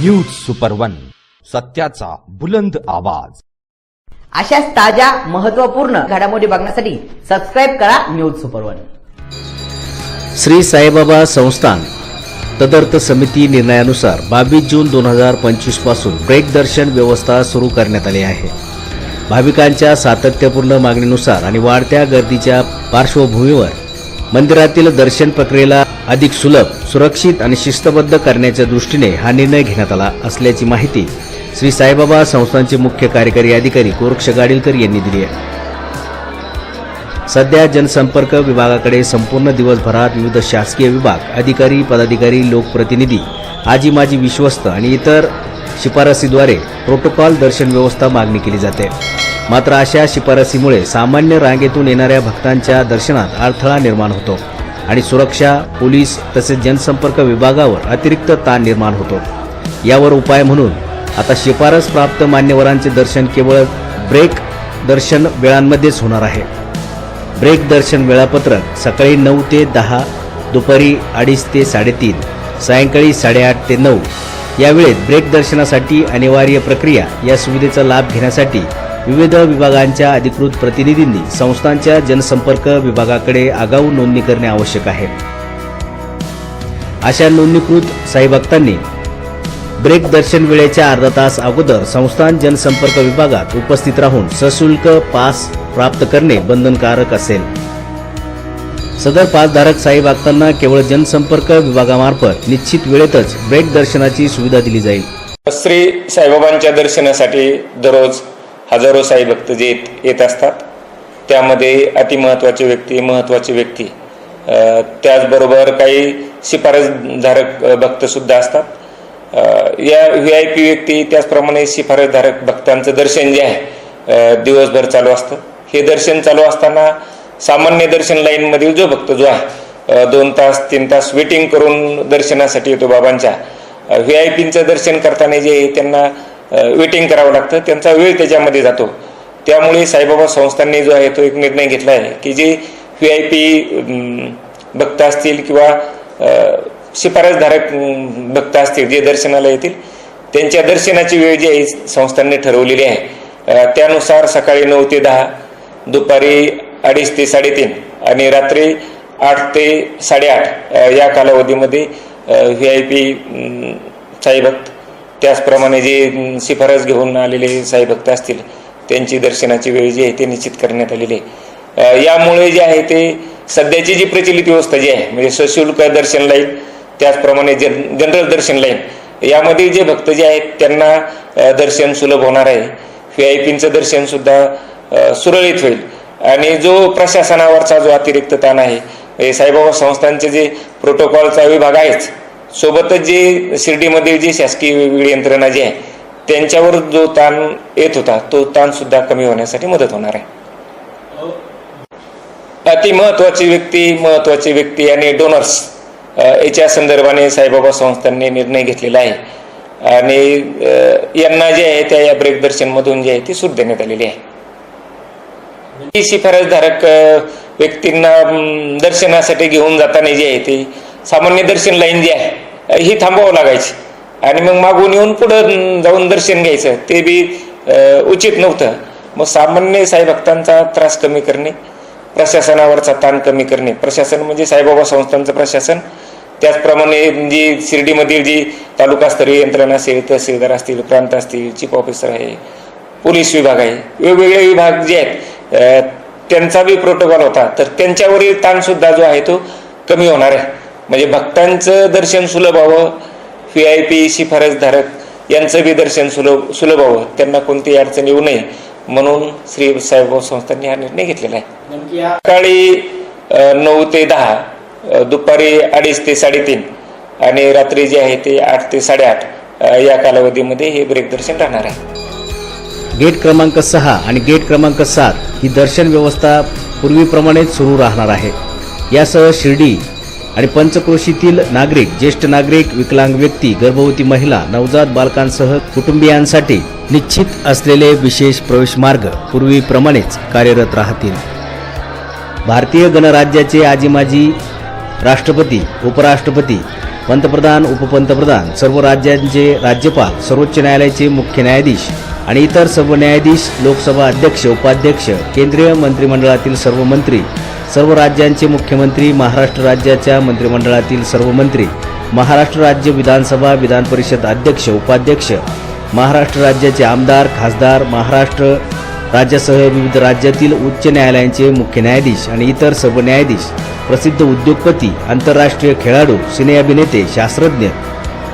News super one सत्याचा बुलंद आवाज. अशाच ताज्या महत्त्वपूर्ण घडामोडी बघण्यासाठी सबस्क्राईब करा news super one Shri Saibaba संस्थान तदर्थ समिती निर्णयानुसार बावीस जून दोन हजार पंचवीसपासून ब्रेक दर्शन व्यवस्था सुरू करण्यात आली आहे. भाविकांच्या सातत्यपूर्ण मागणीनुसार आणि वाढत्या गर्दीच्या पार्श्वभूमीवर मंदिरातील दर्शन प्रक्रियेला अधिक सुलभ सुरक्षित आणि शिस्तबद्ध करण्याच्या दृष्टीने हा निर्णय घेण्यात आला असल्याची माहिती श्री साईबाबा संस्थांचे मुख्य कार्यकारी अधिकारी गोरक्ष गाडीलकर यांनी दिली आहे. सध्या जनसंपर्क विभागाकडे संपूर्ण दिवसभरात विविध शासकीय विभाग अधिकारी पदाधिकारी लोकप्रतिनिधी आजी माजी विश्वस्त आणि इतर शिफारसीद्वारे प्रोटोकॉल दर्शन व्यवस्था मागणी केली जाते. मात्र अशा शिफारसीमुळे सामान्य रांगेतून येणाऱ्या भक्तांच्या दर्शनात अडथळा निर्माण होतो आणि सुरक्षा पोलीस तसेच जनसंपर्क विभागावर अतिरिक्त ताण निर्माण होतो. यावर उपाय म्हणून आता शिफारस प्राप्त मान्यवरांचे दर्शन केवळ ब्रेक दर्शन वेळांमध्येच होणार आहे. ब्रेक दर्शन वेळापत्रक सकाळी नऊ ते दहा दुपारी अडीच ते साडेतीन सायंकाळी साडेआठ ते नऊ यावेळेत ब्रेक दर्शनासाठी अनिवार्य प्रक्रिया या सुविधेचा लाभ घेण्यासाठी विविध विभागांच्या अधिकृत प्रतिनिधींनी संस्थांच्या जनसंपर्क विभागाकडे आगाऊ नोंदणी करणे आवश्यक आहे. अशा नोंदणीकृत साईभक्तांनी ब्रेक दर्शन वेळेच्या अर्धा तास अगोदर संस्थान जनसंपर्क विभागात उपस्थित राहून सशुल्क पास प्राप्त करणे बंधनकारक असेल. सदर पासधारक साई भक्तांना केवळ जनसंपर्क विभागामार्फत निश्चित वेळेतच ब्रेक दर्शनाची सुविधा दिली जाईल. श्री साईबाबांच्या दर्शनासाठी दररोज हजारो साई भक्त जे येत येत असतात. त्यामध्ये अतिमहत्त्वाचे व्यक्ती महत्त्वाची व्यक्ती. त्याचबरोबर काही शिफारसधारक भक्तसुद्धा असतात. या व्ही आय पी व्यक्ती त्याचप्रमाणे शिफारसधारक भक्तांचं दर्शन जे आहे दिवसभर चालू असतं. हे दर्शन चालू असताना सामान्य दर्शन लाईनमधील जो भक्त जो आहे दोन तास तीन तास वेटिंग करून दर्शनासाठी येतो बाबांच्या. व्ही आय पींचं दर्शन करताना जे आहे त्यांना वेटिंग करावं लागतं त्यांचा वेळ त्याच्यामध्ये जातो. त्यामुळे साईबाबा संस्थांनी जो आहे तो एक निर्णय घेतला आहे की जे व्ही आय पी भक्त असतील किंवा शिफारसधारक भक्त असतील जे दर्शनाला येतील त्यांच्या दर्शनाची वेळ जी आहे संस्थांनी ठरवलेली आहे. त्यानुसार सकाळी नऊ ते दहा दुपारी अडीच ते साडेतीन आणि रात्री आठ ते साडेआठ या कालावधीमध्ये व्ही आय पी साईभक्त त्याचप्रमाणे जे शिफारस घेऊन आलेले साईभक्त असतील त्यांची दर्शनाची वेळ जी आहे ते निश्चित करण्यात आलेली आहे. यामुळे जे आहे ते सध्याची जी प्रचलित व्यवस्था जी आहे म्हणजे सशुल्क दर्शन लाईन त्याचप्रमाणे जन जनरल दर्शन लाईन यामध्ये जे भक्त जे आहेत त्यांना दर्शन सुलभ होणार आहे. व्ही आय पींचं दर्शनसुद्धा सुरळीत होईल. आणि जो प्रशासनावरचा जो अतिरिक्त ताण आहे हे साईबाबा संस्थांचे जे प्रोटोकॉलचा विभाग आहेच सोबतच जे शिर्डीमधील जी शासकीय वेगवेगळी यंत्रणा जी आहे त्यांच्यावर जो ताण येत होता तो ताण सुद्धा कमी होण्यासाठी मदत होणार आहे. अति महत्वाची व्यक्ती महत्वाची व्यक्ती आणि डोनर्स याच्या संदर्भाने साईबाबा संस्थांनी निर्णय घेतलेला आहे. आणि यांना जे आहे त्या या ब्रेकदर्शनमधून जे आहे ती सूट देण्यात आलेली आहे. म्हणजे ही शिफारसधारक व्यक्तींना दर्शनासाठी घेऊन जाताना जे आहे ते सामान्य दर्शन लाईन जी आहे ही थांबवावं लागायची. आणि मग मागून येऊन पुढं जाऊन दर्शन घ्यायचं. ते बी उचित नव्हतं. मग सामान्य साईभक्तांचा त्रास कमी करणे प्रशासनावरचा ताण कमी करणे. प्रशासन म्हणजे साईबाबा संस्थांचं प्रशासन. त्याचप्रमाणे जी शिर्डीमधील जी तालुकास्तरीय यंत्रणा असेल तहसीलदार असतील प्रांत असतील चीफ ऑफिसर आहे पोलीस विभाग आहे वेगवेगळे विभाग जे आहेत त्यांचा बी प्रोटोकॉल होता. तर त्यांच्यावरील ताण सुद्धा जो आहे तो कमी होणार आहे. म्हणजे भक्तांचं दर्शन सुलभ व्हावं व्ही आय पी शिफारसधारक यांचं बी दर्शन सुलभ सुलभ व्हावं त्यांना कोणतीही अडचण येऊ नये म्हणून श्री साईबाबा संस्थांनी हा निर्णय घेतलेला आहे. सकाळी नऊ ते दहा दुपारी अडीच ते साडेतीन आणि रात्री जे आहे ते आठ ते साडेआठ या कालावधीमध्ये हे ब्रेक दर्शन राहणार आहे. गेट क्रमांक सहा आणि गेट क्रमांक सात ही दर्शन व्यवस्था पूर्वीप्रमाणेच सुरू राहणार आहे. यासह शिर्डी आणि पंचक्रोशीतील नागरिक ज्येष्ठ नागरिक विकलांग व्यक्ती गर्भवती महिला नवजात बालकांसह कुटुंबियांसाठी निश्चित असलेले विशेष प्रवेश मार्ग पूर्वीप्रमाणेच कार्यरत राहतील. भारतीय गणराज्याचे आजी माजी राष्ट्रपती उपराष्ट्रपती पंतप्रधान उपपंतप्रधान सर्व राज्यांचे राज्यपाल सर्वोच्च न्यायालयाचे मुख्य न्यायाधीश आणि इतर सर्व न्यायाधीश लोकसभा अध्यक्ष उपाध्यक्ष केंद्रीय मंत्रिमंडळातील सर्व मंत्री सर्व राज्यांचे मुख्यमंत्री महाराष्ट्र राज्याच्या मंत्रिमंडळातील सर्व मंत्री महाराष्ट्र राज्य विधानसभा विधान परिषद अध्यक्ष उपाध्यक्ष महाराष्ट्र राज्याचे आमदार खासदार महाराष्ट्र राज्यासह विविध राज्यातील उच्च न्यायालयांचे मुख्य न्यायाधीश आणि इतर सर्व न्यायाधीश प्रसिद्ध उद्योगपती आंतरराष्ट्रीय खेळाडू सिने अभिनेते शास्त्रज्ञ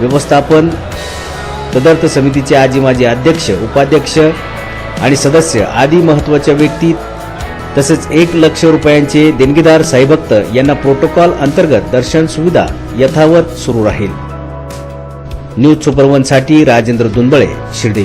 व्यवस्थापन तदर्थ समितीचे आजी माजी अध्यक्ष उपाध्यक्ष आणि सदस्य आदी महत्त्वाच्या व्यक्ती तसेच एक लक्ष रुपयांचे देणगीदार साईभक्त यांना प्रोटोकॉल अंतर्गत दर्शन सुविधा यथावत सुरू राहील. न्यूज सुपरवनसाठी साठी राजेंद्र दुंबळे शिर्डी.